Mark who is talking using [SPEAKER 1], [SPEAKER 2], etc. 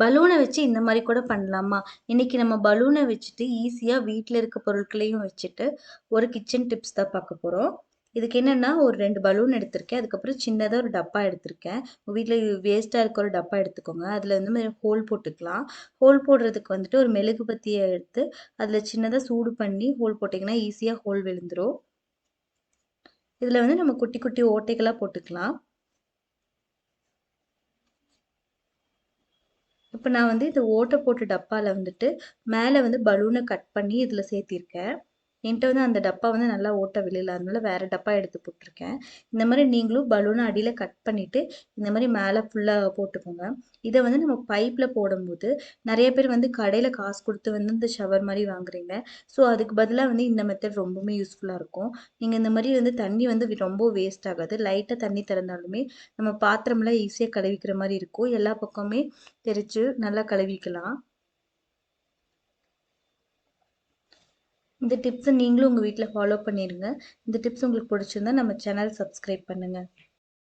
[SPEAKER 1] பலூனை வச்சு இந்த மாதிரி கூட பண்ணலாமா? இன்னைக்கு நம்ம பலூனை வச்சுட்டு ஈஸியாக வீட்டில் இருக்க பொருட்களையும் வச்சுட்டு ஒரு கிச்சன் டிப்ஸ் தான் பார்க்க போகிறோம் இதுக்கு என்னென்னா ஒரு ரெண்டு பலூன் எடுத்திருக்கேன். அதுக்கப்புறம் சின்னதாக ஒரு டப்பா எடுத்திருக்கேன். உங்கள் வீட்டில் வேஸ்ட்டாக இருக்க ஒரு டப்பா எடுத்துக்கோங்க. அதில் வந்து ஹோல் போட்டுக்கலாம். ஹோல் போடுறதுக்கு வந்துட்டு ஒரு மெழுகு பத்தியை எடுத்து அதில் சின்னதாக சூடு பண்ணி ஹோல் போட்டிங்கன்னா ஈஸியாக ஹோல் விழுந்துடும் இதில் வந்து நம்ம குட்டி குட்டி ஓட்டைகளாக போட்டுக்கலாம். இப்போ நான் வந்து இந்த ஓட்டை போட்ட டப்பாவில் வந்துட்டு மேலே வந்து பலூனை கட் பண்ணி இதில் சேர்த்திருக்கேன். என்கிட்ட வந்து அந்த டப்பா வந்து நல்லா ஓட்ட வெளியில் அதனால வேறு டப்பா எடுத்து போட்டிருக்கேன். இந்த மாதிரி நீங்களும் பலூனை அடியில் கட் பண்ணிவிட்டு இந்த மாதிரி மேலே ஃபுல்லாக போட்டுக்கோங்க. இதை வந்து நம்ம பைப்பில் போடும்போது நிறைய பேர் வந்து கடையில் காசு கொடுத்து வந்து இந்த ஷவர் மாதிரி வாங்குறீங்க. ஸோ அதுக்கு பதிலாக வந்து இந்த மெத்தட் ரொம்பவுமே யூஸ்ஃபுல்லாக இருக்கும். நீங்கள் இந்த மாதிரி வந்து தண்ணி வந்து ரொம்ப வேஸ்ட் ஆகாது. லைட்டாக தண்ணி திறந்தாலுமே நம்ம பாத்திரம்லாம் ஈஸியாக கழுவிக்கிற மாதிரி இருக்கும். எல்லா பக்கமே தெரித்து நல்லா கழுவிக்கலாம். இந்த டிப்ஸை நீங்களும் உங்கள் வீட்டில் ஃபாலோ பண்ணிடுங்க இந்த டிப்ஸ் உங்களுக்கு பிடிச்சிருந்தா நம்ம சேனல் சப்ஸ்கிரைப் பண்ணுங்கள்